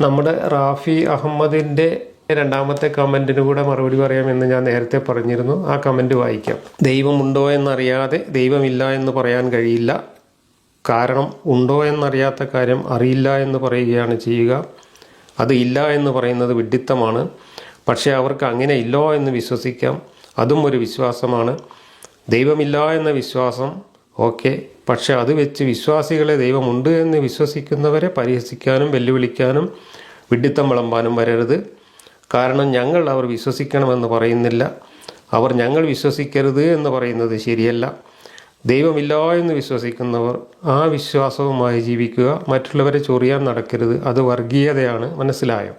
നമ്മുടെ റാഫി അഹമ്മദിന്റെ രണ്ടാമത്തെ കമന്റിന് കൂടെ മറുപടി പറയാമെന്ന് ഞാൻ നേരത്തെ പറഞ്ഞിരുന്നു. ആ കമന്റ് വായിക്കാം. ദൈവമുണ്ടോ എന്നറിയാതെ ദൈവമില്ല എന്ന് പറയാൻ കഴിയില്ല. കാരണം ഉണ്ടോ എന്നറിയാത്ത കാര്യം അറിയില്ല എന്ന് പറയുകയാണ് ചെയ്യുക. അത് ഇല്ല എന്ന് പറയുന്നത് വിഡിത്തമാണ് പക്ഷേ അവർക്ക് അങ്ങനെ ഇല്ലോ എന്ന് വിശ്വസിക്കാം. അതും ഒരു വിശ്വാസമാണ്. ദൈവമില്ല എന്ന വിശ്വാസം ഓക്കെ പക്ഷെ അത് വെച്ച് വിശ്വാസികളെ ദൈവമുണ്ട് എന്ന് വിശ്വസിക്കുന്നവരെ പരിഹസിക്കാനും വെല്ലുവിളിക്കാനും വിഡിത്തം വിളമ്പാനും വരരുത്. കാരണം ഞങ്ങൾ അവർ വിശ്വസിക്കണമെന്ന് പറയുന്നില്ല. അവർ ഞങ്ങൾ വിശ്വസിക്കരുത് എന്ന് പറയുന്നത് ശരിയല്ല. ദൈവമില്ല എന്ന് വിശ്വസിക്കുന്നവർ ആ വിശ്വാസവുമായി ജീവിക്കുക മറ്റുള്ളവരെ ചൊറിയാൻ നടക്കരുത്. അത് വർഗീയതയാണ്. മനസ്സിലായോ?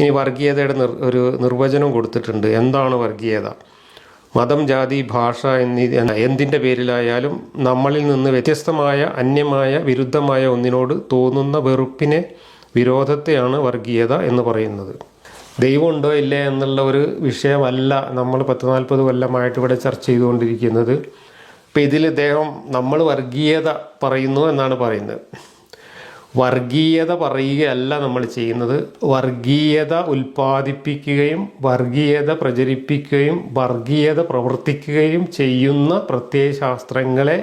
ഇനി വർഗീയതയുടെ ഒരു നിർവചനം കൊടുത്തിട്ടുണ്ട്. എന്താണ് വർഗീയത? മതം ജാതി ഭാഷ എന്നീ എന്തിന്റെ പേരിലായാലും നമ്മളിൽ നിന്ന് വ്യത്യസ്തമായ അന്യമായ വിരുദ്ധമായ ഒന്നിനോട് തോന്നുന്ന വെറുപ്പിനെ വിരോധത്തെയാണ് വർഗീയത എന്ന് പറയുന്നത്. ദൈവമുണ്ടോ ഇല്ലേ എന്നുള്ള ഒരു വിഷയമല്ല നമ്മൾ പത്ത് നാൽപ്പത് കൊല്ലമായിട്ട് ഇവിടെ ചർച്ച ചെയ്തുകൊണ്ടിരിക്കുന്നത്. ഇപ്പം ഇതിൽ ഇദ്ദേഹം നമ്മൾ വർഗീയത പറയുന്നു എന്നാണ് പറയുന്നത്. വർഗീയത പറയുകയല്ല നമ്മൾ ചെയ്യുന്നത്. വർഗീയത ഉൽപ്പാദിപ്പിക്കുകയും വർഗീയത പ്രചരിപ്പിക്കുകയും വർഗീയത പ്രവർത്തിക്കുകയും ചെയ്യുന്ന പ്രത്യയശാസ്ത്രങ്ങളെ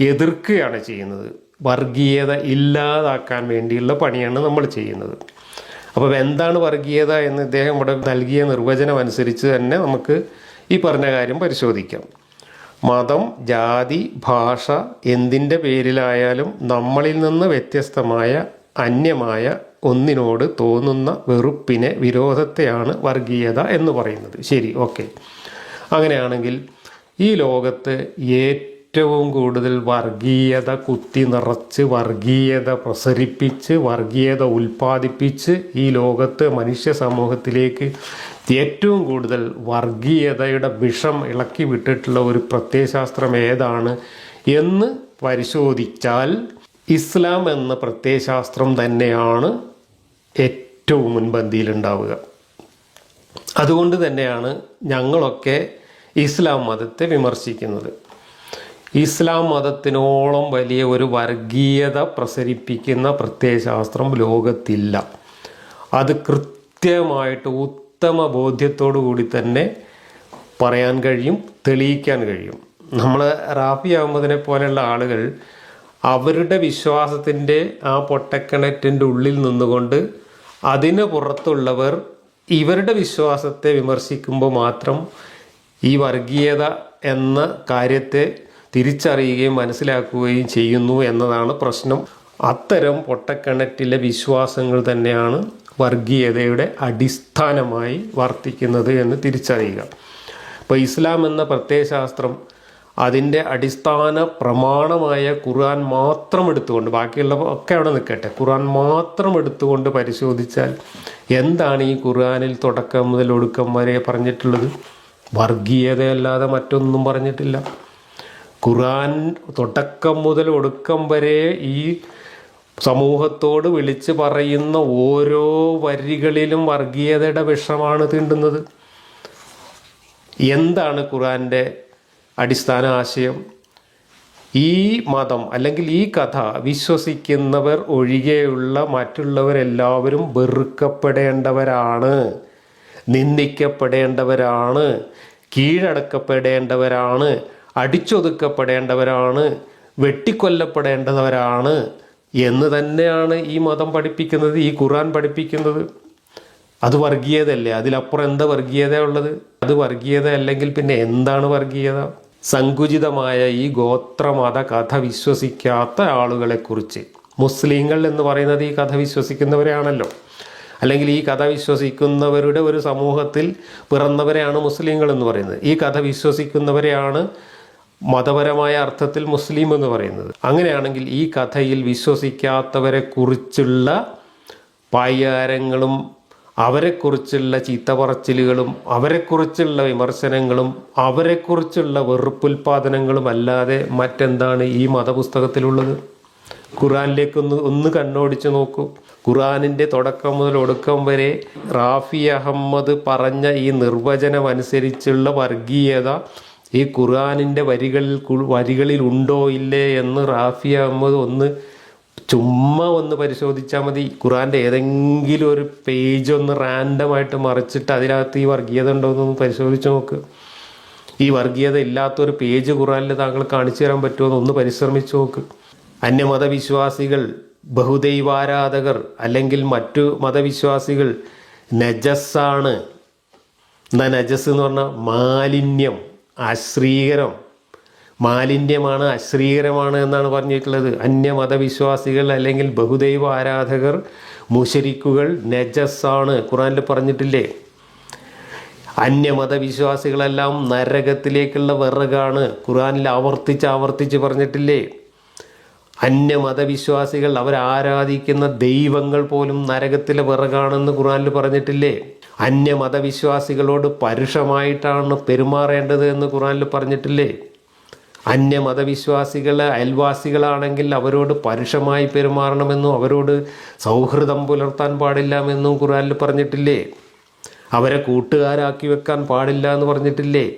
എതിർക്കുകയാണ് ചെയ്യുന്നത്. വർഗീയത ഇല്ലാതാക്കാൻ വേണ്ടിയുള്ള പണിയാണ് നമ്മൾ ചെയ്യുന്നത്. അപ്പോൾ എന്താണ് വർഗീയത എന്ന് ഇദ്ദേഹം ഇവിടെ നൽകിയ നിർവചനം അനുസരിച്ച് തന്നെ നമുക്ക് ഈ പറഞ്ഞ കാര്യം പരിശോധിക്കാം. മതം ജാതി ഭാഷ എന്തിന്റെ പേരിലായാലും നമ്മളിൽ നിന്ന് വ്യത്യസ്തമായ അന്യമായ ഒന്നിനോട് തോന്നുന്ന വെറുപ്പിനെ വിരോധത്തെയാണ് വർഗീയത എന്ന് പറയുന്നത്. ശരി ഓക്കെ. അങ്ങനെയാണെങ്കിൽ ഈ ലോകത്ത് ഏറ്റവും കൂടുതൽ വർഗീയത കുത്തി നിറച്ച് വർഗീയത പ്രസരിപ്പിച്ച് വർഗീയത ഉൽപ്പാദിപ്പിച്ച് ഈ ലോകത്ത് മനുഷ്യ സമൂഹത്തിലേക്ക് ഏറ്റവും കൂടുതൽ വർഗീയതയുടെ വിഷം ഇളക്കി വിട്ടിട്ടുള്ള ഒരു പ്രത്യയശാസ്ത്രം ഏതാണ് എന്ന് പരിശോധിച്ചാൽ ഇസ്ലാം എന്ന പ്രത്യയശാസ്ത്രം തന്നെയാണ് ഏറ്റവും മുൻപന്തിയിലുണ്ടാവുക. അതുകൊണ്ട് തന്നെയാണ് ഞങ്ങളൊക്കെ ഇസ്ലാം മതത്തെ വിമർശിക്കുന്നത്. ഇസ്ലാം മതത്തിനോളം വലിയ ഒരു വർഗീയത പ്രസരിപ്പിക്കുന്ന പ്രത്യയശാസ്ത്രം ലോകത്തില്ല. അത് കൃത്യമായിട്ട് ഉത്തമ ബോധ്യത്തോടു കൂടി തന്നെ പറയാൻ കഴിയും തെളിയിക്കാൻ കഴിയും. നമ്മൾ റാഫി അഹമ്മദിനെ പോലെയുള്ള ആളുകൾ അവരുടെ വിശ്വാസത്തിന്റെ ആ പൊട്ടക്കിണറ്റിന്റെ ഉള്ളിൽ നിന്നുകൊണ്ട് അതിന് പുറത്തുള്ളവർ ഇവരുടെ വിശ്വാസത്തെ വിമർശിക്കുമ്പോൾ മാത്രം ഈ വർഗീയത എന്ന കാര്യത്തെ തിരിച്ചറിയുകയും മനസ്സിലാക്കുകയും ചെയ്യുന്നു എന്നതാണ് പ്രശ്നം. അത്തരം പൊട്ടക്കിണറ്റിലെ വിശ്വാസങ്ങൾ തന്നെയാണ് വർഗീയതയുടെ അടിസ്ഥാനമായി വർത്തിക്കുന്നത് എന്ന് തിരിച്ചറിയുക. അപ്പോൾ ഇസ്ലാം എന്ന പ്രത്യയശാസ്ത്രം അതിന്റെ അടിസ്ഥാന പ്രമാണമായ ഖുർആൻ മാത്രം എടുത്തുകൊണ്ട് ബാക്കിയുള്ള ഒക്കെ അവിടെ നിൽക്കട്ടെ. ഖുർആൻ മാത്രം എടുത്തുകൊണ്ട് പരിശോധിച്ചാൽ എന്താണ് ഈ ഖുർആനിൽ തുടക്കം മുതൽ ഒടുക്കം വരെ പറഞ്ഞിട്ടുള്ളത്? വർഗീയതയല്ലാതെ മറ്റൊന്നും പറഞ്ഞിട്ടില്ല. ഖുർആൻ തുടക്കം മുതൽ ഒടുക്കം വരെ ഈ സമൂഹത്തോട് വിളിച്ച് പറയുന്ന ഓരോ വരികളിലും വർഗീയതയുടെ വിഷമാണ് തീണ്ടുന്നത്. എന്താണ് ഖുറാന്റെ അടിസ്ഥാന ആശയം? ഈ മതം അല്ലെങ്കിൽ ഈ കഥ വിശ്വസിക്കുന്നവർ ഒഴികെയുള്ള മറ്റുള്ളവരെല്ലാവരും വെറുക്കപ്പെടേണ്ടവരാണ് നിന്ദിക്കപ്പെടേണ്ടവരാണ് കീഴടക്കപ്പെടേണ്ടവരാണ് അടിച്ചൊതുക്കപ്പെടേണ്ടവരാണ് വെട്ടിക്കൊല്ലപ്പെടേണ്ടവരാണ് എന്ന് തന്നെയാണ് ഈ മതം പഠിപ്പിക്കുന്നത് ഈ ഖുർആൻ പഠിപ്പിക്കുന്നത്. അത് വർഗീയതയല്ലേ? അതിലപ്പുറം എന്താ വർഗീയത ഉള്ളത്? അത് വർഗീയത അല്ലെങ്കിൽ പിന്നെ എന്താണ് വർഗീയത? സങ്കുചിതമായ ഈ ഗോത്രമത കഥ വിശ്വസിക്കാത്ത ആളുകളെക്കുറിച്ച്. മുസ്ലിങ്ങൾ എന്ന് പറയുന്നത് ഈ കഥ വിശ്വസിക്കുന്നവരെയാണല്ലോ. അല്ലെങ്കിൽ ഈ കഥ വിശ്വസിക്കുന്നവരുടെ ഒരു സമൂഹത്തിൽ പിറന്നവരെയാണ് മുസ്ലിങ്ങൾ എന്ന് പറയുന്നത്. ഈ കഥ വിശ്വസിക്കുന്നവരെയാണ് മതപരമായ അർത്ഥത്തിൽ മുസ്ലിം എന്ന് പറയുന്നത്. അങ്ങനെയാണെങ്കിൽ ഈ കഥയിൽ വിശ്വസിക്കാത്തവരെ കുറിച്ചുള്ള പായ്യാരങ്ങളും അവരെക്കുറിച്ചുള്ള ചീത്തപറച്ചിലുകളും അവരെക്കുറിച്ചുള്ള വിമർശനങ്ങളും അവരെക്കുറിച്ചുള്ള വെറുപ്പുൽപാദനങ്ങളും അല്ലാതെ മറ്റെന്താണ് ഈ മതപുസ്തകത്തിലുള്ളത്? ഖുറാനിലേക്കൊന്ന് ഒന്ന് കണ്ണോടിച്ച് നോക്കൂ. ഖുറാനിന്റെ തുടക്കം മുതൽ ഒടുക്കം വരെ റാഫി അഹമ്മദ് പറഞ്ഞ ഈ നിർവചനം അനുസരിച്ചുള്ള വർഗീയത ഈ ഖുർആാനിന്റെ വരികളിൽ വരികളിൽ ഉണ്ടോ ഇല്ലേ എന്ന് റാഫി അഹമ്മദ് ഒന്ന് ചുമ്മാ ഒന്ന് പരിശോധിച്ചാൽ മതി. ഖുറാന്റെ ഏതെങ്കിലും ഒരു പേജ് ഒന്ന് റാൻഡമായിട്ട് മറിച്ചിട്ട് അതിനകത്ത് ഈ വർഗീയത ഉണ്ടോ എന്നൊന്ന് പരിശോധിച്ച് നോക്ക്. ഈ വർഗീയത ഇല്ലാത്തൊരു പേജ് ഖുറാനിൽ താങ്കൾ കാണിച്ചു തരാൻ പറ്റുമോ എന്നൊന്ന് പരിശ്രമിച്ചു നോക്ക്. അന്യമതവിശ്വാസികൾ ബഹുദൈവാരാധകർ അല്ലെങ്കിൽ മറ്റു മതവിശ്വാസികൾ നജസ്സാണ്. എന്താ നജസ് എന്ന് പറഞ്ഞാൽ മാലിന്യം. അശ്രീകരം. മാലിന്യമാണ് അശ്രീകരമാണ് എന്നാണ് പറഞ്ഞിട്ടുള്ളത്. അന്യമതവിശ്വാസികൾ അല്ലെങ്കിൽ ബഹുദൈവ ആരാധകർ മുഷരിക്കുകൾ നജസ്സാണ്. ഖുറാനിൽ പറഞ്ഞിട്ടില്ലേ? അന്യമതവിശ്വാസികളെല്ലാം നരകത്തിലേക്കുള്ള വിറകാണ്. ഖുറാനിൽ ആവർത്തിച്ച് ആവർത്തിച്ച് പറഞ്ഞിട്ടില്ലേ? അന്യമതവിശ്വാസികൾ അവരാരാധിക്കുന്ന ദൈവങ്ങൾ പോലും നരകത്തിലെ വിറകാണെന്ന് ഖുറാനിൽ പറഞ്ഞിട്ടില്ലേ? അന്യമതവിശ്വാസികളോട് പരുഷമായിട്ടാണ് പെരുമാറേണ്ടത് എന്ന് ഖുറാനിൽ പറഞ്ഞിട്ടില്ലേ? അന്യമതവിശ്വാസികൾ അയൽവാസികളാണെങ്കിൽ അവരോട് പരുഷമായി പെരുമാറണമെന്നും അവരോട് സൗഹൃദം പുലർത്താൻ പാടില്ലാമെന്നും ഖുറാനിൽ പറഞ്ഞിട്ടില്ലേ? അവരെ കൂട്ടുകാരാക്കി വെക്കാൻ പാടില്ല എന്ന് പറഞ്ഞിട്ടില്ലേ?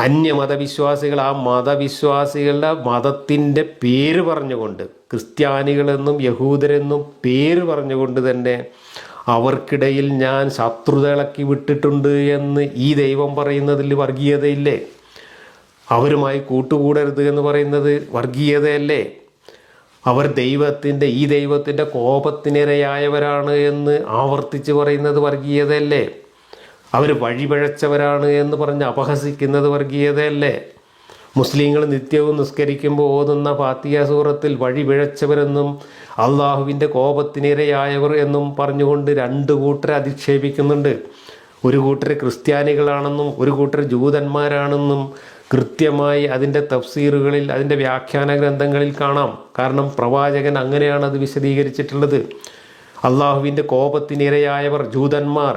അന്യമതവിശ്വാസികൾ ആ മതവിശ്വാസികളുടെ മതത്തിന്റെ പേര് പറഞ്ഞുകൊണ്ട് ക്രിസ്ത്യാനികളെന്നും യഹൂദരെന്നും പേര് പറഞ്ഞുകൊണ്ട് തന്നെ അവർക്കിടയിൽ ഞാൻ ശത്രുതകളക്കി വിട്ടിട്ടുണ്ട് എന്ന് ഈ ദൈവം പറയുന്നതിൽ വർഗീയതയില്ലേ? അവരുമായി കൂട്ടുകൂടരുത് എന്ന് പറയുന്നത് വർഗീയതയല്ലേ? അവർ ദൈവത്തിന്റെ ഈ ദൈവത്തിന്റെ കോപത്തിനിരയായവരാണ് എന്ന് ആവർത്തിച്ച് പറയുന്നത് വർഗീയതയല്ലേ? അവർ വഴിപഴച്ചവരാണ് എന്ന് പറഞ്ഞ് അപഹസിക്കുന്നത് വർഗീയതയല്ലേ? മുസ്ലിങ്ങൾ നിത്യവും നിസ്കരിക്കുമ്പോൾ ഓതുന്ന ഫാത്തിയ സൂറത്തിൽ വഴിപിഴച്ചവരെന്നും അള്ളാഹുവിന്റെ കോപത്തിനിരയായവർ എന്നും പറഞ്ഞുകൊണ്ട് രണ്ട് കൂട്ടരെ അധിക്ഷേപിക്കുന്നുണ്ട്. ഒരു കൂട്ടർ ക്രിസ്ത്യാനികളാണെന്നും ഒരു കൂട്ടർ ജൂതന്മാരാണെന്നും കൃത്യമായി അതിന്റെ തഫ്സീറുകളിൽ അതിന്റെ വ്യാഖ്യാന ഗ്രന്ഥങ്ങളിൽ കാണാം. കാരണം പ്രവാചകൻ അങ്ങനെയാണ് അത് വിശദീകരിച്ചിട്ടുള്ളത്. അള്ളാഹുവിന്റെ കോപത്തിനിരയായവർ ജൂതന്മാർ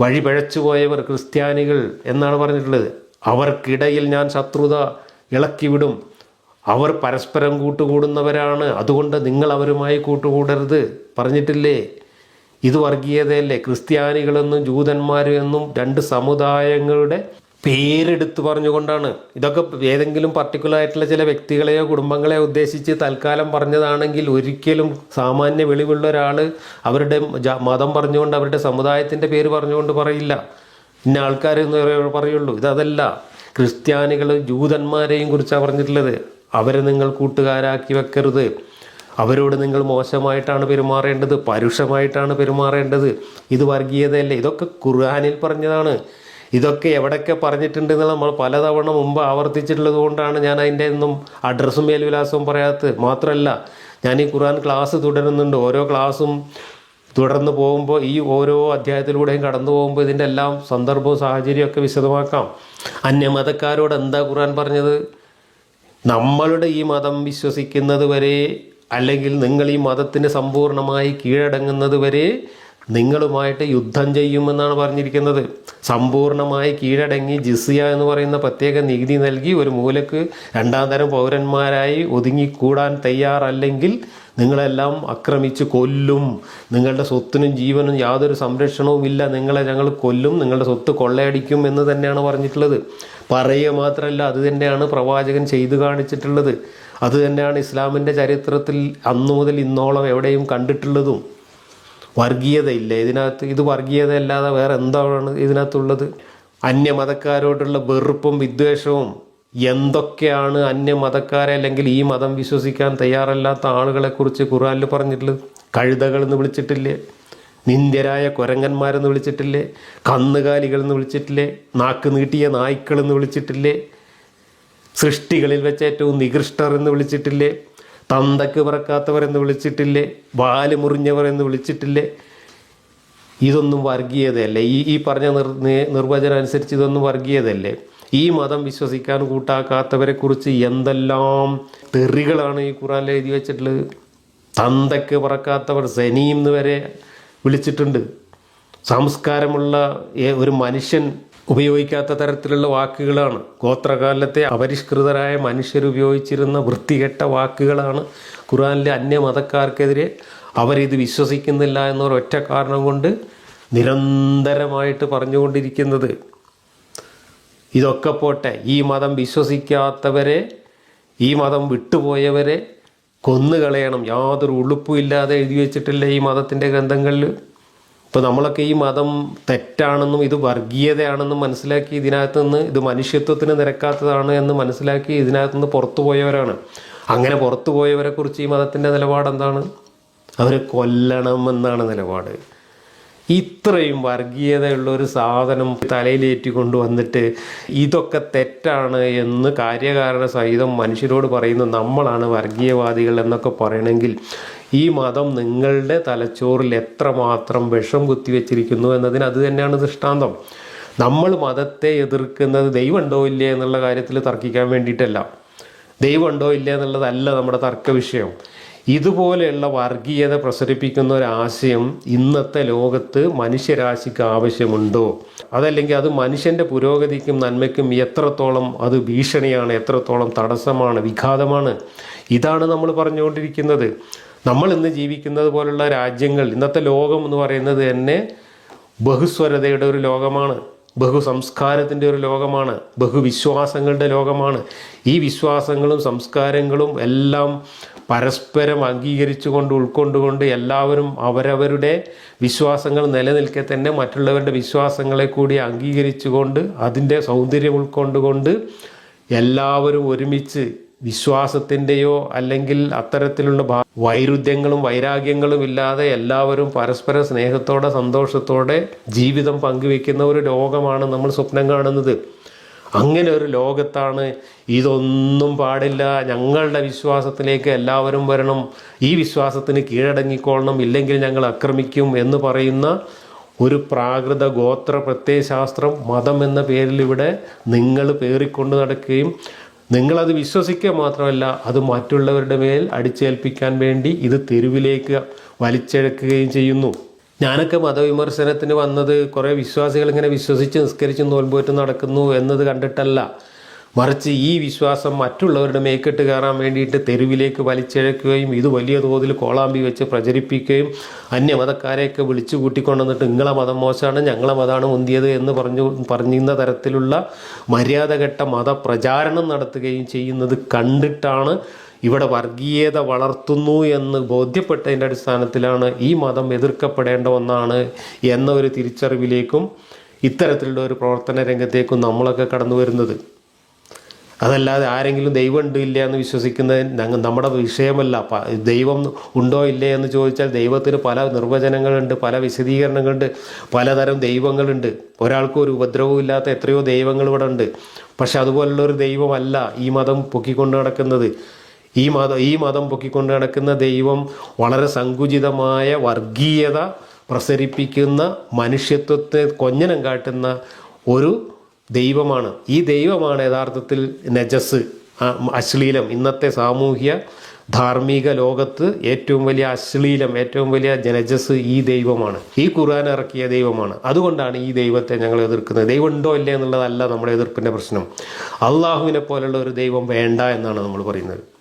വഴിപഴച്ചുപോയവർ ക്രിസ്ത്യാനികൾ എന്നാണ് പറഞ്ഞിട്ടുള്ളത്. അവർക്കിടയിൽ ഞാൻ ശത്രുത ഇളക്കിവിടും. അവർ പരസ്പരം കൂട്ടുകൂടുന്നവരാണ്. അതുകൊണ്ട് നിങ്ങൾ അവരുമായി കൂട്ടുകൂടരുത്. പറഞ്ഞിട്ടില്ലേ? ഇത് വർഗീയതയല്ലേ? ക്രിസ്ത്യാനികളെന്നും ജൂതന്മാരും എന്നും രണ്ട് സമുദായങ്ങളുടെ പേരെടുത്ത് പറഞ്ഞുകൊണ്ടാണ്. ഇതൊക്കെ ഏതെങ്കിലും പർട്ടിക്കുലർ ആയിട്ടുള്ള ചില വ്യക്തികളെയോ കുടുംബങ്ങളെയോ ഉദ്ദേശിച്ച് തൽക്കാലം പറഞ്ഞതാണെങ്കിൽ ഒരിക്കലും സാമാന്യ വെളിവുള്ള ഒരാൾ അവരുടെ മതം പറഞ്ഞുകൊണ്ട് അവരുടെ സമുദായത്തിന്റെ പേര് പറഞ്ഞുകൊണ്ട് പറയില്ല. ഇന്ന ആൾക്കാരെന്ന് പറയുള്ളൂ. ഇതല്ല ക്രിസ്ത്യാനികൾ ജൂതന്മാരെയും കുറിച്ചാണ് പറഞ്ഞിട്ടുള്ളത്. അവരെ നിങ്ങൾ കൂട്ടുകാരാക്കി വെക്കരുത്. അവരോട് നിങ്ങൾ മോശമായിട്ടാണ് പെരുമാറേണ്ടത് പരുഷമായിട്ടാണ് പെരുമാറേണ്ടത്. ഇത് വർഗീയതയല്ലേ? ഇതൊക്കെ ഖുർആാനിൽ പറഞ്ഞതാണ്. ഇതൊക്കെ എവിടെയൊക്കെ പറഞ്ഞിട്ടുണ്ടെന്ന് നമ്മൾ പലതവണ മുമ്പ് ആവർത്തിച്ചിട്ടുള്ളത് കൊണ്ടാണ് ഞാൻ അതിന്റെ ഒന്നും അഡ്രസ്സും മേൽവിലാസവും പറയാത്തത്. മാത്രമല്ല ഞാൻ ഈ ഖുർആൻ ക്ലാസ് തുടരുന്നുണ്ട്. ഓരോ ക്ലാസ്സും തുടർന്ന് പോകുമ്പോൾ ഈ ഓരോ അധ്യായത്തിലൂടെയും കടന്നു പോകുമ്പോൾ ഇതിന്റെ എല്ലാം സന്ദർഭവും സാഹചര്യമൊക്കെ വിശദമാക്കാം. അന്യമതക്കാരോട് എന്താ ഖുർആൻ പറഞ്ഞത്? നമ്മളുടെ ഈ മതം വിശ്വസിക്കുന്നത് വരെ അല്ലെങ്കിൽ നിങ്ങൾ ഈ മതത്തിന് സമ്പൂർണമായി കീഴടങ്ങുന്നത് വരെ നിങ്ങളുമായിട്ട് യുദ്ധം ചെയ്യുമെന്നാണ് പറഞ്ഞിരിക്കുന്നത്. സമ്പൂർണമായി കീഴടങ്ങി ജിസിയ എന്ന് പറയുന്ന പ്രത്യേക നികുതി നൽകി ഒരു മൂലക്ക് രണ്ടാം തരം പൗരന്മാരായി ഒതുങ്ങിക്കൂടാൻ തയ്യാറല്ലെങ്കിൽ നിങ്ങളെല്ലാം ആക്രമിച്ച് കൊല്ലും. നിങ്ങളുടെ സ്വത്തിനും ജീവനും യാതൊരു സംരക്ഷണവും ഇല്ല. നിങ്ങളെ ഞങ്ങൾ കൊല്ലും. നിങ്ങളുടെ സ്വത്ത് കൊള്ളയടിക്കും എന്ന് തന്നെയാണ് പറഞ്ഞിട്ടുള്ളത്. പറയുക മാത്രമല്ല അത് തന്നെയാണ് പ്രവാചകൻ ചെയ്തു കാണിച്ചിട്ടുള്ളത്. അത് തന്നെയാണ് ഇസ്ലാമിന്റെ ചരിത്രത്തിൽ അന്നു മുതൽ ഇന്നോളം എവിടെയും കണ്ടിട്ടുള്ളതും. വർഗീയതയില്ല. ഇതിനകത്ത് ഇത് വർഗീയത അല്ലാതെ വേറെ എന്താണ് ഇതിനകത്തുള്ളത്? അന്യമതക്കാരോടുള്ള വെറുപ്പും വിദ്വേഷവും. എന്തൊക്കെയാണ് അന്യമതക്കാരെ അല്ലെങ്കിൽ ഈ മതം വിശ്വസിക്കാൻ തയ്യാറല്ലാത്ത ആളുകളെക്കുറിച്ച് ഖുറാനിൽ പറഞ്ഞിട്ടുള്ളത്? കഴുതകൾ എന്ന് വിളിച്ചിട്ടില്ലേ? നിന്ദ്യരായ കുരങ്ങന്മാരെന്ന് വിളിച്ചിട്ടില്ലേ? കന്നുകാലികൾ എന്ന് വിളിച്ചിട്ടില്ലേ? നാക്ക് നീട്ടിയ നായ്ക്കൾ എന്ന് വിളിച്ചിട്ടില്ലേ? സൃഷ്ടികളിൽ വെച്ച് ഏറ്റവും നികൃഷ്ടർ എന്ന് വിളിച്ചിട്ടില്ലേ? തന്തക്ക് പിറക്കാത്തവർ എന്ന് വിളിച്ചിട്ടില്ലേ? വാൽ മുറിഞ്ഞവർ എന്ന് വിളിച്ചിട്ടില്ലേ? ഇതൊന്നും വർഗീയതയല്ലേ? ഈ ഈ പറഞ്ഞ നിർ നിർവചനം അനുസരിച്ച് ഇതൊന്നും വർഗീയതയല്ലേ? ഈ മതം വിശ്വസിക്കാൻ കൂട്ടാക്കാത്തവരെ കുറിച്ച് എന്തെല്ലാം തെറികളാണ് ഈ ഖുറാനിൽ എഴുതി വെച്ചിട്ടുള്ളത്. തന്തയ്ക്ക് പറക്കാത്തവർ സനീം എന്ന് വരെ വിളിച്ചിട്ടുണ്ട്. സംസ്കാരമുള്ള ഒരു മനുഷ്യൻ ഉപയോഗിക്കാത്ത തരത്തിലുള്ള വാക്കുകളാണ്. ഗോത്രകാലത്തെ അപരിഷ്കൃതരായ മനുഷ്യർ ഉപയോഗിച്ചിരുന്ന വൃത്തികെട്ട വാക്കുകളാണ് ഖുറാനിലെ അന്യമതക്കാർക്കെതിരെ അവരിത് വിശ്വസിക്കുന്നില്ല എന്നൊരൊറ്റ കാരണം കൊണ്ട് നിരന്തരമായിട്ട് പറഞ്ഞുകൊണ്ടിരിക്കുന്നത്. ഇതൊക്കെ പോട്ടെ. ഈ മതം വിശ്വസിക്കാത്തവരെ ഈ മതം വിട്ടുപോയവരെ കൊന്നുകളയണം. യാതൊരു ഉളുപ്പും ഇല്ലാതെ എഴുതി വെച്ചിട്ടില്ല ഈ മതത്തിന്റെ ഗ്രന്ഥങ്ങളിൽ ഇപ്പോൾ നമ്മളൊക്കെ ഈ മതം തെറ്റാണെന്നും ഇത് വർഗീയതയാണെന്നും മനസ്സിലാക്കി ഇതിനകത്ത് നിന്ന് ഇത് മനുഷ്യത്വത്തിന് നിരക്കാത്തതാണ് എന്ന് മനസ്സിലാക്കി ഇതിനകത്ത് നിന്ന് പുറത്തു പോയവരാണ്. അങ്ങനെ പുറത്തു പോയവരെക്കുറിച്ച് ഈ മതത്തിന്റെ നിലപാട് എന്താണ് അവരെ കൊല്ലണം എന്നാണ് നിലപാട്. ഇത്രയും വർഗീയതയുള്ള ഒരു സാധനം തലയിലേറ്റി കൊണ്ടുവന്നിട്ട് ഇതൊക്കെ തെറ്റാണ് എന്ന് കാര്യകാരണ സഹിതം മനുഷ്യരോട് പറയുന്ന നമ്മളാണ് വർഗീയവാദികൾ എന്നൊക്കെ പറയണമെങ്കിൽ ഈ മതം നിങ്ങളുടെ തലച്ചോറിൽ എത്രമാത്രം വിഷം കുത്തിവെച്ചിരിക്കുന്നു എന്നതിന് അത് തന്നെയാണ് ദൃഷ്ടാന്തം. നമ്മൾ മതത്തെ എതിർക്കുന്നത് ദൈവമുണ്ടോ ഇല്ലേ എന്നുള്ള കാര്യത്തിൽ തർക്കിക്കാൻ വേണ്ടിയിട്ടല്ല. ദൈവമുണ്ടോ ഇല്ലേ എന്നുള്ളതല്ല നമ്മുടെ തർക്ക വിഷയം ഇതുപോലെയുള്ള വർഗീയത പ്രസരിപ്പിക്കുന്ന ഒരാശയം ഇന്നത്തെ ലോകത്ത് മനുഷ്യരാശിക്ക് ആവശ്യമുണ്ടോ? അതല്ലെങ്കിൽ അത് മനുഷ്യന്റെ പുരോഗതിക്കും നന്മയ്ക്കും എത്രത്തോളം അത് ഭീഷണിയാണ് എത്രത്തോളം തടസ്സമാണ് വിഘാതമാണ്? ഇതാണ് നമ്മൾ പറഞ്ഞുകൊണ്ടിരിക്കുന്നത്. നമ്മൾ ഇന്ന് ജീവിക്കുന്നത് പോലുള്ള രാജ്യങ്ങൾ ഇന്നത്തെ ലോകം എന്ന് പറയുന്നത് തന്നെ ബഹുസ്വരതയുടെ ഒരു ലോകമാണ് ബഹുസംസ്കാരത്തിന്റെ ഒരു ലോകമാണ് ബഹുവിശ്വാസങ്ങളുടെ ലോകമാണ്. ഈ വിശ്വാസങ്ങളും സംസ്കാരങ്ങളും എല്ലാം പരസ്പരം അംഗീകരിച്ചുകൊണ്ട് ഉൾക്കൊണ്ടുകൊണ്ട് എല്ലാവരും അവരവരുടെ വിശ്വാസങ്ങൾ നിലനിൽക്കെ തന്നെ മറ്റുള്ളവരുടെ വിശ്വാസങ്ങളെ കൂടി അംഗീകരിച്ചുകൊണ്ട് അതിന്റെ സൗന്ദര്യം ഉൾക്കൊണ്ടുകൊണ്ട് എല്ലാവരും ഒരുമിച്ച് വിശ്വാസത്തിന്റെയോ അല്ലെങ്കിൽ അത്തരത്തിലുള്ള വൈരുദ്ധ്യങ്ങളും വൈരാഗ്യങ്ങളും ഇല്ലാതെ എല്ലാവരും പരസ്പര സ്നേഹത്തോടെ സന്തോഷത്തോടെ ജീവിതം പങ്കുവെക്കുന്ന ഒരു ലോകമാണ് നമ്മൾ സ്വപ്നം കാണുന്നത്. അങ്ങനെ ഒരു ലോകത്താണ് ഇതൊന്നും പാടില്ല. ഞങ്ങളുടെ വിശ്വാസത്തിലേക്ക് എല്ലാവരും വരണം. ഈ വിശ്വാസത്തിന് കീഴടങ്ങിക്കൊള്ളണം. ഇല്ലെങ്കിൽ ഞങ്ങൾ ആക്രമിക്കും എന്ന് പറയുന്ന ഒരു പ്രാകൃത ഗോത്ര പ്രത്യയശാസ്ത്രം മതം എന്ന പേരിൽ ഇവിടെ നിങ്ങൾ പേറിക്കൊണ്ട് നടക്കുകയും നിങ്ങളത് വിശ്വസിക്കുക മാത്രമല്ല അത് മറ്റുള്ളവരുടെ മേൽ അടിച്ചേൽപ്പിക്കാൻ വേണ്ടി ഇത് തെരുവിലേക്ക് വലിച്ചെടുക്കുകയും ചെയ്യുന്നു. ഞാനൊക്കെ മതവിമർശനത്തിന് വന്നത് കുറേ വിശ്വാസികൾ ഇങ്ങനെ വിശ്വസിച്ച് നിസ്കരിച്ച് നോൽപോറ്റ് നടക്കുന്നു എന്നത് കണ്ടിട്ടല്ല. മറിച്ച് ഈ വിശ്വാസം മറ്റുള്ളവരുടെ മേക്കെട്ട് കയറാൻ വേണ്ടിയിട്ട് തെരുവിലേക്ക് വലിച്ചിഴക്കുകയും ഇത് വലിയ തോതിൽ കോളാമ്പി വെച്ച് പ്രചരിപ്പിക്കുകയും അന്യമതക്കാരെയൊക്കെ വിളിച്ചു കൂട്ടിക്കൊണ്ടുവന്നിട്ട് നിങ്ങളെ മതം മോശമാണ് ഞങ്ങളെ മതമാണ് മുന്തിയത് എന്ന് പറഞ്ഞു പറഞ്ഞിരുന്ന തരത്തിലുള്ള മര്യാദഘട്ട മതപ്രചാരണം നടത്തുകയും ചെയ്യുന്നത് കണ്ടിട്ടാണ് ഇവിടെ വർഗീയത വളർത്തുന്നു എന്ന് ബോധ്യപ്പെട്ടതിന്റെ അടിസ്ഥാനത്തിലാണ് ഈ മതം എതിർക്കപ്പെടേണ്ട ഒന്നാണ് എന്ന ഒരു തിരിച്ചറിവിലേക്കും ഇത്തരത്തിലുള്ള ഒരു പ്രവർത്തന രംഗത്തേക്കും നമ്മളൊക്കെ കടന്നു വരുന്നത്. അതല്ലാതെ ആരെങ്കിലും ദൈവം ഉണ്ട് ഇല്ല എന്ന് വിശ്വസിക്കുന്നത് നമ്മുടെ വിഷയമല്ല. ദൈവം ഉണ്ടോ ഇല്ലേ എന്ന് ചോദിച്ചാൽ ദൈവത്തിന് പല നിർവചനങ്ങളുണ്ട് പല വിശദീകരണങ്ങളുണ്ട് പലതരം ദൈവങ്ങളുണ്ട്. ഒരാൾക്കും ഒരു ഉപദ്രവവും ഇല്ലാത്ത എത്രയോ ദൈവങ്ങൾ ഇവിടെ ഉണ്ട്. പക്ഷെ അതുപോലുള്ള ഒരു ദൈവമല്ല ഈ മതം പൊക്കിക്കൊണ്ട് നടക്കുന്നത്. ഈ മതം ഈ മതം പൊക്കിക്കൊണ്ട് നടക്കുന്ന ദൈവം വളരെ സങ്കുചിതമായ വർഗീയത പ്രസരിപ്പിക്കുന്ന മനുഷ്യത്വത്തെ കൊഞ്ഞനം കാട്ടുന്ന ഒരു ദൈവമാണ്. ഈ ദൈവമാണ് യഥാർത്ഥത്തിൽ നജസ് അശ്ലീലം. ഇന്നത്തെ സാമൂഹ്യ ധാർമ്മിക ലോകത്ത് ഏറ്റവും വലിയ അശ്ലീലം ഏറ്റവും വലിയ നജസ് ഈ ദൈവമാണ്. ഈ ഖുർആൻ ഇറക്കിയ ദൈവമാണ്. അതുകൊണ്ടാണ് ഈ ദൈവത്തെ ഞങ്ങൾ എതിർക്കുന്നത്. ദൈവം ഉണ്ടോ ഇല്ലേ എന്നുള്ളതല്ല നമ്മുടെ എതിർപ്പിന്റെ പ്രശ്നം. അള്ളാഹുവിനെ പോലുള്ള ഒരു ദൈവം വേണ്ട എന്നാണ് നമ്മൾ പറയുന്നത്.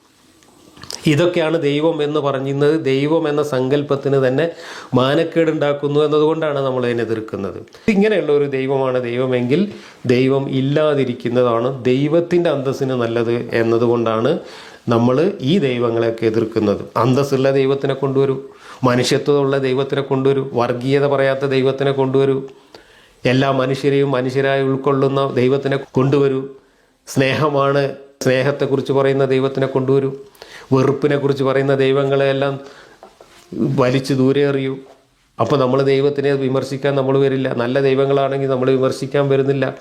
ഇതൊക്കെയാണ് ദൈവം എന്ന് പറഞ്ഞിരുന്നത്. ദൈവം എന്ന സങ്കല്പത്തിന് തന്നെ മാനക്കേടുണ്ടാക്കുന്നു എന്നതുകൊണ്ടാണ് നമ്മൾ അതിനെ എതിർക്കുന്നത്. ഇങ്ങനെയുള്ള ഒരു ദൈവമാണ് ദൈവമെങ്കിൽ ദൈവം ഇല്ലാതിരിക്കുന്നതാണ് ദൈവത്തിന്റെ അന്തസ്സിന് നല്ലത് എന്നതുകൊണ്ടാണ് നമ്മൾ ഈ ദൈവങ്ങളെയൊക്കെ എതിർക്കുന്നത്. അന്തസ്സുള്ള ദൈവത്തിനെ കൊണ്ടുവരൂ മനുഷ്യത്വമുള്ള ദൈവത്തിനെ കൊണ്ടുവരൂ വർഗീയത പറയാത്ത ദൈവത്തിനെ കൊണ്ടുവരൂ എല്ലാ മനുഷ്യരെയും മനുഷ്യരായി ഉൾക്കൊള്ളുന്ന ദൈവത്തിനെ കൊണ്ടുവരൂ സ്നേഹമാണ് സ്നേഹത്തെക്കുറിച്ച് പറയുന്ന ദൈവത്തിനെ കൊണ്ടുവരൂ. വെറുപ്പിനെ കുറിച്ച് പറയുന്ന ദൈവങ്ങളെയെല്ലാം വലിച്ചു ദൂരെ എറിയൂ. അപ്പോൾ നമ്മൾ ദൈവത്തിനെ വിമർശിക്കാൻ നമ്മൾ വരില്ല. നല്ല ദൈവങ്ങളാണെങ്കിൽ നമ്മൾ വിമർശിക്കാൻ വരുന്നില്ല.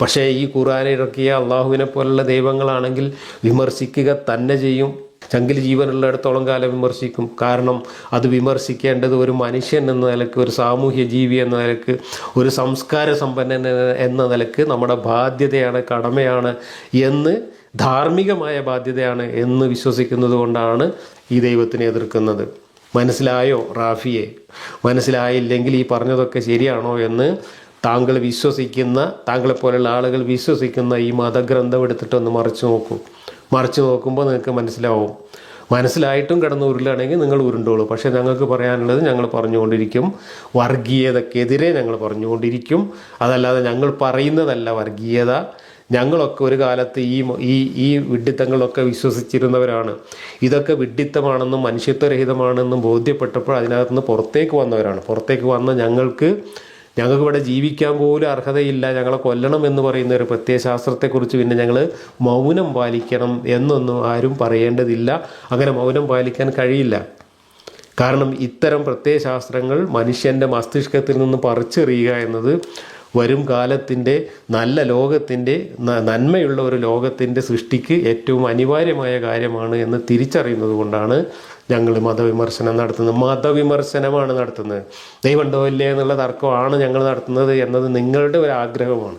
പക്ഷേ ഈ ഖുർആൻ ഇറക്കിയ അള്ളാഹുവിനെ പോലുള്ള ദൈവങ്ങളാണെങ്കിൽ വിമർശിക്കുക തന്നെ ചെയ്യും. ചങ്കിൽ ജീവനുള്ളിടത്തോളം കാലം വിമർശിക്കും. കാരണം അത് വിമർശിക്കേണ്ടത് ഒരു മനുഷ്യൻ എന്ന നിലയ്ക്ക് ഒരു സാമൂഹ്യ ജീവി എന്ന നിലയ്ക്ക് ഒരു സംസ്കാര സമ്പന്നൻ എന്ന നിലയ്ക്ക് നമ്മുടെ ബാധ്യതയാണ് കടമയാണ് എന്ന് ധാർമ്മികമായ ബാധ്യതയാണ് എന്ന് വിശ്വസിക്കുന്നത് കൊണ്ടാണ് ഈ ദൈവത്തിനെ എതിർക്കുന്നത്. മനസ്സിലായോ റാഫിയെ? മനസ്സിലായില്ലെങ്കിൽ ഈ പറഞ്ഞതൊക്കെ ശരിയാണോ എന്ന് താങ്കൾ വിശ്വസിക്കുന്ന താങ്കളെപ്പോലുള്ള ആളുകൾ വിശ്വസിക്കുന്ന ഈ മതഗ്രന്ഥം എടുത്തിട്ടൊന്ന് മറിച്ച് നോക്കൂ. മറിച്ച് നോക്കുമ്പോൾ നിങ്ങൾക്ക് മനസ്സിലാവും. മനസ്സിലായിട്ടും കിടന്ന് ഉരുളാണെങ്കിൽ നിങ്ങൾ ഉരുണ്ടോളൂ. പക്ഷേ ഞങ്ങൾക്ക് പറയാനുള്ളത് ഞങ്ങൾ പറഞ്ഞുകൊണ്ടിരിക്കും. വർഗീയതക്കെതിരെ ഞങ്ങൾ പറഞ്ഞുകൊണ്ടിരിക്കും. അതല്ലാതെ ഞങ്ങൾ പറയുന്നതല്ല വർഗീയത. ഞങ്ങളൊക്കെ ഒരു കാലത്ത് ഈ ഈ ഈ വിഡ്ഢിത്തങ്ങളൊക്കെ വിശ്വസിച്ചിരുന്നവരാണ്. ഇതൊക്കെ വിഡ്ഢിത്തമാണെന്നും മനുഷ്യത്വരഹിതമാണെന്നും ബോധ്യപ്പെട്ടപ്പോൾ അതിനകത്ത് നിന്ന് പുറത്തേക്ക് വന്നവരാണ്. പുറത്തേക്ക് വന്ന ഞങ്ങൾക്ക് ഞങ്ങൾക്ക് ഇവിടെ ജീവിക്കാൻ പോലും അർഹതയില്ല. ഞങ്ങളെ കൊല്ലണം എന്ന് പറയുന്ന ഒരു പ്രത്യയശാസ്ത്രത്തെക്കുറിച്ച് പിന്നെ ഞങ്ങൾ മൗനം പാലിക്കണം എന്നൊന്നും ആരും പറയേണ്ടതില്ല. അങ്ങനെ മൗനം പാലിക്കാൻ കഴിയില്ല. കാരണം ഇത്തരം പ്രത്യയശാസ്ത്രങ്ങൾ മനുഷ്യന്റെ മസ്തിഷ്കത്തിൽ നിന്ന് പറിച്ചെറിയുക എന്നത് വരും കാലത്തിന്റെ നല്ല ലോകത്തിന്റെ നന്മയുള്ള ഒരു ലോകത്തിന്റെ സൃഷ്ടിക്ക് ഏറ്റവും അനിവാര്യമായ കാര്യമാണ് എന്ന് തിരിച്ചറിയുന്നത് കൊണ്ടാണ് ഞങ്ങൾ മതവിമർശനം നടത്തുന്നത്. മതവിമർശനമാണ് നടത്തുന്നത്. ദൈവമുണ്ടോ ഇല്ലേ എന്നുള്ള തർക്കമാണ് ഞങ്ങൾ നടത്തുന്നത് എന്നത് നിങ്ങളുടെ ഒരു ആഗ്രഹമാണ്.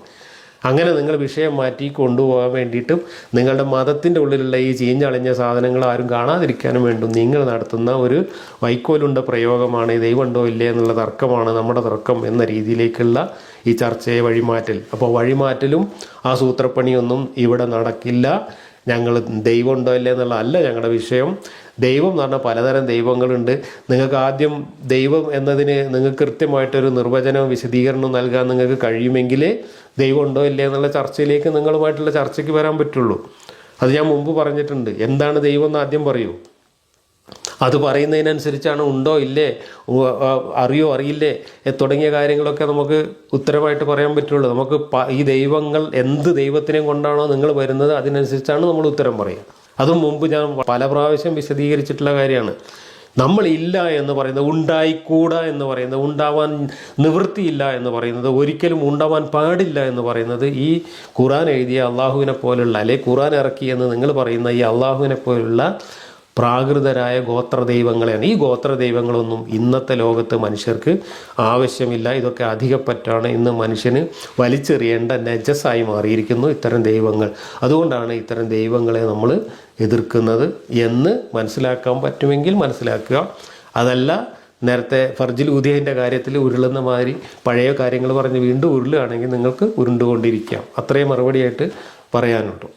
അങ്ങനെ നിങ്ങൾ വിഷയം മാറ്റി കൊണ്ടുപോകാൻ വേണ്ടിയിട്ടും നിങ്ങളുടെ മതത്തിന്റെ ഉള്ളിലുള്ള ഈ ചീഞ്ഞളിഞ്ഞ സാധനങ്ങൾ ആരും കാണാതിരിക്കാനും വേണ്ടും. നിങ്ങൾ നടത്തുന്ന ഒരു വൈക്കോലുണ്ട പ്രയോഗമാണ് ദൈവമുണ്ടോ ഇല്ലേ എന്നുള്ള തർക്കമാണ് നമ്മുടെ തർക്കം എന്ന രീതിയിലേക്കുള്ള ഈ ചർച്ചയെ വഴിമാറ്റൽ. അപ്പോൾ വഴിമാറ്റലും ആ സൂത്രപ്പണിയൊന്നും ഇവിടെ നടക്കില്ല. ഞങ്ങൾ ദൈവമുണ്ടോ ഇല്ലേ എന്നുള്ള അല്ല ഞങ്ങളുടെ വിഷയം. ദൈവം എന്ന് പറഞ്ഞാൽ പലതരം ദൈവങ്ങളുണ്ട്. നിങ്ങൾക്ക് ആദ്യം ദൈവം എന്നതിന് നിങ്ങൾക്ക് കൃത്യമായിട്ടൊരു നിർവചനവും വിശദീകരണവും നൽകാൻ നിങ്ങൾക്ക് കഴിയുമെങ്കിൽ ദൈവം ഉണ്ടോ ഇല്ലേ എന്നുള്ള ചർച്ചയിലേക്ക് നിങ്ങളുമായിട്ടുള്ള ചർച്ചയ്ക്ക് വരാൻ പറ്റുള്ളൂ. അത് ഞാൻ മുമ്പ് പറഞ്ഞിട്ടുണ്ട്. എന്താണ് ദൈവം എന്ന് ആദ്യം പറയൂ. അത് പറയുന്നതിനനുസരിച്ചാണ് ഉണ്ടോ ഇല്ലേ അറിയോ അറിയില്ലേ തുടങ്ങിയ കാര്യങ്ങളൊക്കെ നമുക്ക് ഉത്തരമായിട്ട് പറയാൻ പറ്റുള്ളൂ. നമുക്ക് ഈ ദൈവങ്ങൾ എന്ത് ദൈവത്തിനെ കൊണ്ടാണോ നിങ്ങൾ വരുന്നത് അതിനനുസരിച്ചാണ് നമ്മൾ ഉത്തരം പറയുക. അതും മുമ്പ് ഞാൻ പല പ്രാവശ്യം വിശദീകരിച്ചിട്ടുള്ള കാര്യമാണ്. നമ്മളില്ല എന്ന് പറയുന്നത് ഉണ്ടായിക്കൂടാ എന്ന് പറയുന്നത് ഉണ്ടാവാൻ നിവൃത്തിയില്ല എന്ന് പറയുന്നത് ഒരിക്കലും ഉണ്ടാവാൻ പാടില്ല എന്ന് പറയുന്നത് ഈ ഖുറാൻ എഴുതിയ അള്ളാഹുവിനെ പോലുള്ള അല്ലെ ഖുറാൻ ഇറക്കി എന്ന് നിങ്ങൾ പറയുന്ന ഈ അള്ളാഹുവിനെ പോലുള്ള പ്രാകൃതരായ ഗോത്രദൈവങ്ങളെയാണ്. ഈ ഗോത്രദൈവങ്ങളൊന്നും ഇന്നത്തെ ലോകത്ത് മനുഷ്യർക്ക് ആവശ്യമില്ല. ഇതൊക്കെ അധികപ്പറ്റാണ്. ഇന്ന് മനുഷ്യന് വലിച്ചെറിയേണ്ട നജസ്സായി മാറിയിരിക്കുന്നു ഇത്തരം ദൈവങ്ങൾ. അതുകൊണ്ടാണ് ഇത്തരം ദൈവങ്ങളെ നമ്മൾ എതിർക്കുന്നത് എന്ന് മനസ്സിലാക്കാൻ പറ്റുമെങ്കിൽ മനസ്സിലാക്കുക. അതല്ല നേരത്തെ ഫർജിൽ ഉദിയന്റെ കാര്യത്തിൽ ഉരുളുന്ന മാതിരി പഴയ കാര്യങ്ങൾ പറഞ്ഞ് വീണ്ടും ഉരുളുകയാണെങ്കിൽ നിങ്ങൾക്ക് ഉരുണ്ടുകൊണ്ടിരിക്കാം. അത്രയും മറുപടിയായിട്ട് പറയാനുള്ളൂ